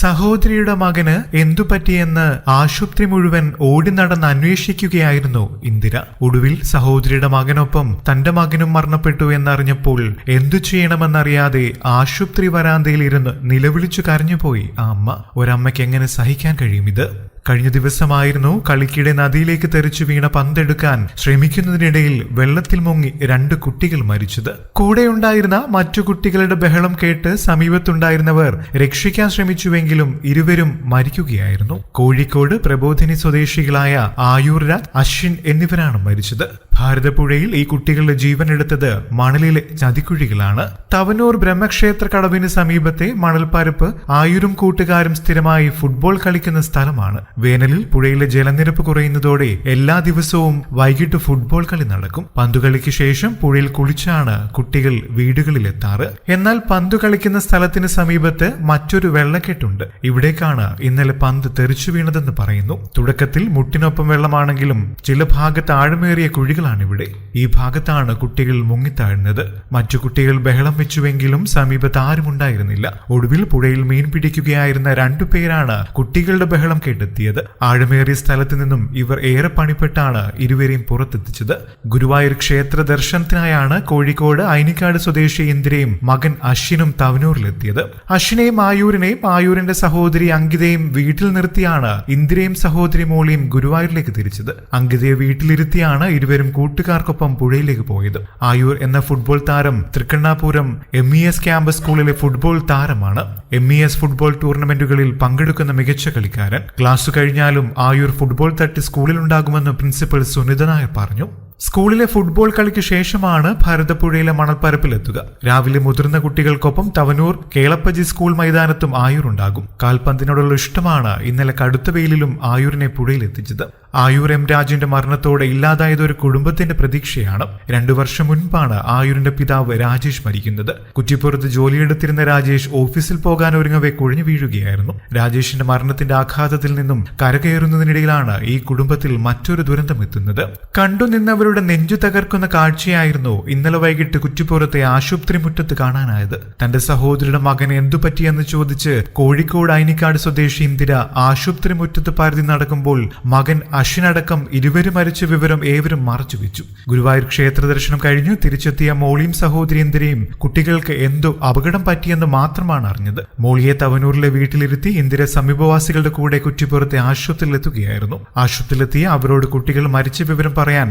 സഹോദരിയുടെ മകന് എന്തു പറ്റിയെന്ന് ആശുപത്രി മുഴുവൻ ഓടി നടന്ന് അന്വേഷിക്കുകയായിരുന്നു ഇന്ദിര. ഒടുവിൽ സഹോദരിയുടെ മകനൊപ്പം തന്റെ മകനും മരണപ്പെട്ടു എന്നറിഞ്ഞപ്പോൾ എന്തു ചെയ്യണമെന്നറിയാതെ ആശുപത്രി വരാന്തയിൽ ഇരുന്ന് നിലവിളിച്ചു കരഞ്ഞുപോയി ആ അമ്മ. ഒരമ്മയ്ക്ക് എങ്ങനെ സഹിക്കാൻ കഴിയും ഇത്? കഴിഞ്ഞ ദിവസമായിരുന്നു കളിക്കിടെ നദിയിലേക്ക് തെറിച്ചു വീണ പന്തെടുക്കാൻ ശ്രമിക്കുന്നതിനിടയിൽ വെള്ളത്തിൽ മുങ്ങി രണ്ട് കുട്ടികൾ മരിച്ചത്. കൂടെയുണ്ടായിരുന്ന മറ്റു കുട്ടികളുടെ ബഹളം കേട്ട് സമീപത്തുണ്ടായിരുന്നവർ രക്ഷിക്കാൻ ശ്രമിച്ചുവെങ്കിലും ഇരുവരും മരിക്കുകയായിരുന്നു. കോഴിക്കോട് പ്രബോധിനി സ്വദേശികളായ ആയൂർരാജ് അശ്വിൻ എന്നിവരാണ് മരിച്ചത്. ഭാരതപ്പുഴയിൽ ഈ കുട്ടികളുടെ ജീവൻ എടുത്തത് മണലിലെ ചതിക്കുഴികളാണ്. തവനൂർ ബ്രഹ്മക്ഷേത്ര കടവിന് സമീപത്തെ മണൽപ്പരപ്പ് ആയുരും കൂട്ടുകാരും സ്ഥിരമായി ഫുട്ബോൾ കളിക്കുന്ന സ്ഥലമാണ്. വേനലിൽ പുഴയിലെ ജലനിരപ്പ് കുറയുന്നതോടെ എല്ലാ ദിവസവും വൈകിട്ട് ഫുട്ബോൾ കളി നടക്കും. പന്തുകളിക്ക് ശേഷം പുഴയിൽ കുളിച്ചാണ് കുട്ടികൾ വീടുകളിലെത്താറ്. എന്നാൽ പന്തു കളിക്കുന്ന സ്ഥലത്തിന് സമീപത്ത് മറ്റൊരു വെള്ളക്കെട്ടുണ്ട്. ഇവിടേക്കാണ് ഇന്നലെ പന്ത് തെറിച്ചു വീണതെന്ന് പറയുന്നു. തുടക്കത്തിൽ മുട്ടിനൊപ്പം വെള്ളമാണെങ്കിലും ചില ഭാഗത്ത് ആഴമേറിയ കുഴികളാണ് ഇവിടെ ഈ ഭാഗത്താണ് കുട്ടികൾ മുങ്ങിത്താഴ്ന്നത്. മറ്റു കുട്ടികൾ ബഹളം വെച്ചുവെങ്കിലും സമീപത്ത് ആരുമുണ്ടായിരുന്നില്ല. ഒടുവിൽ പുഴയിൽ മീൻ പിടിക്കുകയായിരുന്ന രണ്ടു പേരാണ് കുട്ടികളുടെ ബഹളം കേട്ടെത്തിയത് ആഴമേറിയ സ്ഥലത്ത് നിന്നും ഇവർ ഏറെ പണിപ്പെട്ടാണ് ഇരുവരെയും പുറത്തെത്തിച്ചത്. ഗുരുവായൂർ ക്ഷേത്ര ദർശനത്തിനായാണ് കോഴിക്കോട് അയനിക്കാട് സ്വദേശി ഇന്ദിരയും മകൻ അശ്വിനും തവനൂരിലെത്തിയത്. അശ്വിനെയും ആയൂരിനെയും ആയൂരിന്റെ സഹോദരി അങ്കിതയും വീട്ടിൽ നിർത്തിയാണ് ഇന്ദിരയും സഹോദരി മോളിയും ഗുരുവായൂരിലേക്ക് തിരിച്ചത്. അങ്കിതയെ വീട്ടിലിരുത്തിയാണ് ഇരുവരും കൂട്ടുകാർക്കൊപ്പം പുഴയിലേക്ക് പോയത്. ആയൂർ എന്ന ഫുട്ബോൾ താരം Thrikkannapuram M E S campus സ്കൂളിലെ ഫുട്ബോൾ താരമാണ്. എം ഇ എസ് ഫുട്ബോൾ ടൂർണമെന്റുകളിൽ പങ്കെടുക്കുന്ന മികച്ച കളിക്കാരൻ. ക്ലാസ് കഴിഞ്ഞാലും ആയൂർ ഫുട്ബോൾ തട്ട് സ്കൂളിലുണ്ടാകുമെന്ന് പ്രിൻസിപ്പൽ സുനിത നായർ പറഞ്ഞു സ്കൂളിലെ ഫുട്ബോൾ കളിക്ക് ശേഷമാണ് ഭാരതപ്പുഴയിലെ മണൽപ്പരപ്പിലെത്തുക. രാവിലെ മുതിർന്ന കുട്ടികൾക്കൊപ്പം തവനൂർ കേളപ്പജി സ്കൂൾ മൈതാനത്തും ആയൂർ ഉണ്ടാകും. കാൽപന്തിനോടുള്ള ഇഷ്ടമാണ് ഇന്നലെ കടുത്ത വെയിലിലും ആയൂരിനെ പുഴയിലെത്തിച്ചത് ആയൂർ എം രാജുവിന്റെ മരണത്തോടെ ഇല്ലാതായത് ഒരു കുടുംബത്തിന്റെ പ്രതീക്ഷയാണ്. രണ്ടു വർഷം മുൻപാണ് ആയൂരിന്റെ പിതാവ് രാജേഷ് മരിക്കുന്നത്. കുറ്റിപ്പുറത്ത് ജോലിയെടുത്തിരുന്ന രാജേഷ് ഓഫീസിൽ പോകാൻ ഒരുങ്ങവെ കുഴഞ്ഞു വീഴുകയായിരുന്നു. രാജേഷിന്റെ മരണത്തിന്റെ ആഘാതത്തിൽ നിന്നും കരകയറുന്നതിനിടയിലാണ് ഈ കുടുംബത്തിൽ മറ്റൊരു ദുരന്തം എത്തുന്നത്. നിന്നവരുടെ നെഞ്ചു തകർക്കുന്ന കാഴ്ചയായിരുന്നു ഇന്നലെ വൈകിട്ട് കുറ്റിപ്പുറത്തെ ആശുപത്രി മുറ്റത്ത് കാണാനായത്. തന്റെ സഹോദരിയുടെ മകന് എന്തു പറ്റിയെന്ന് ചോദിച്ച് കോഴിക്കോട് അയനിക്കാട് സ്വദേശി ഇന്ദിര ആശുപത്രി മുറ്റത്ത് പരതി നടക്കുമ്പോൾ മകൻ അശ്വിനടക്കം ഇരുവരും മരിച്ച വിവരം ഏവരും മറച്ചു വെച്ചു. ഗുരുവായൂർ ക്ഷേത്ര ദർശനം കഴിഞ്ഞു. തിരിച്ചെത്തിയ മോളിയും സഹോദരി ഇന്ദിരയും കുട്ടികൾക്ക് എന്തോ അപകടം പറ്റിയെന്ന് മാത്രമാണ് അറിഞ്ഞത്. മോളിയെ തവനൂരിലെ വീട്ടിലിരുത്തി ഇന്ദിര സമീപവാസികളുടെ കൂടെ കുറ്റിപ്പുറത്തെ ആശുപത്രിയിലെത്തുകയായിരുന്നു. ആശുപത്രിയിലെത്തിയ അവരോട് കുട്ടികൾ മരിച്ച വിവരം പറയാൻ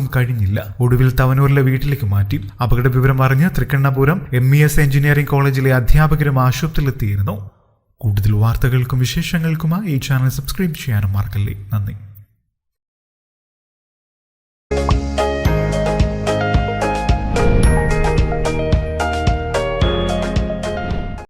ആർക്കും കഴിഞ്ഞില്ല. ഒടുവിൽ തവനൂരിലെ വീട്ടിലേക്ക് മാറ്റി. അപകട വിവരം അറിഞ്ഞ് Thrikkannapuram M E S engineering കോളേജിലെ അധ്യാപകരും ആശുപത്രിയിലെത്തിയിരുന്നു. കൂടുതൽ വാർത്തകൾക്കും വിശേഷങ്ങൾക്കുമായി ഈ ചാനൽ സബ്സ്ക്രൈബ് ചെയ്യാനും മറക്കല്ലേ. നന്ദി.